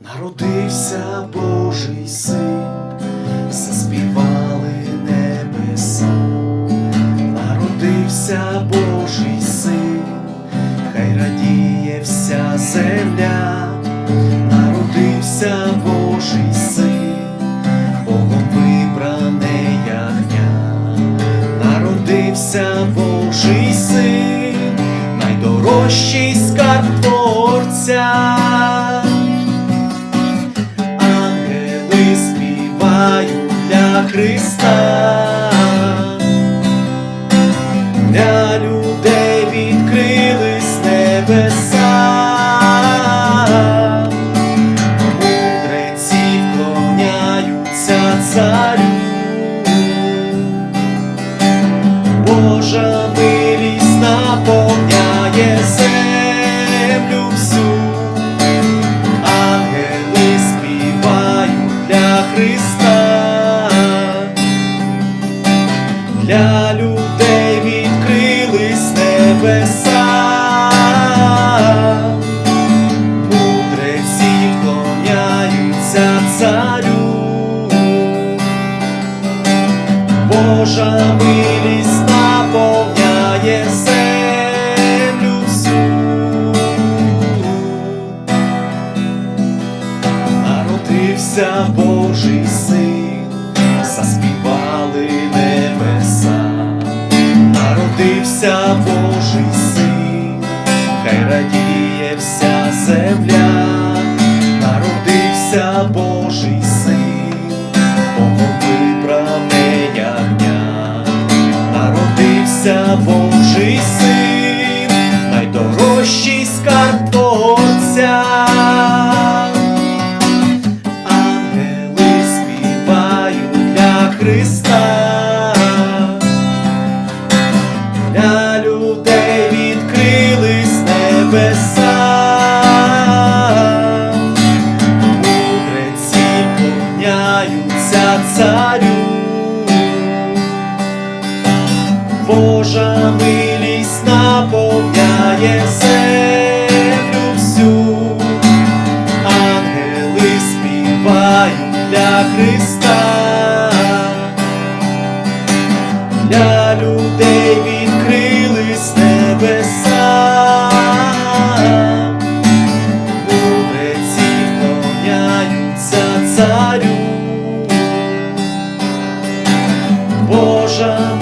Народився Божий син, заспівали небеса, народився Божий син, хай радіє вся земля, народився Божий син, Богом вибране ягня, народився Божий син, найдорожчий скарб творця. Для Христа, для людей відкрились небеса, мудреці вклоняються царю, Божа милість наповняє землю всю. Ангели співають для Христа, небеса, мудреці вклоняються царю, Божа милість наповняє землю. Народився Божий син, заспівали Божий син, найдорожчий скарб Творця. Ангели співають для Христа, для людей відкрились небеса, мудреці клоняються царю, Божа милість наповняє землю всю, ангели співають для Христа, для людей відкрились небеса, мудреці вклоняються царю. Божа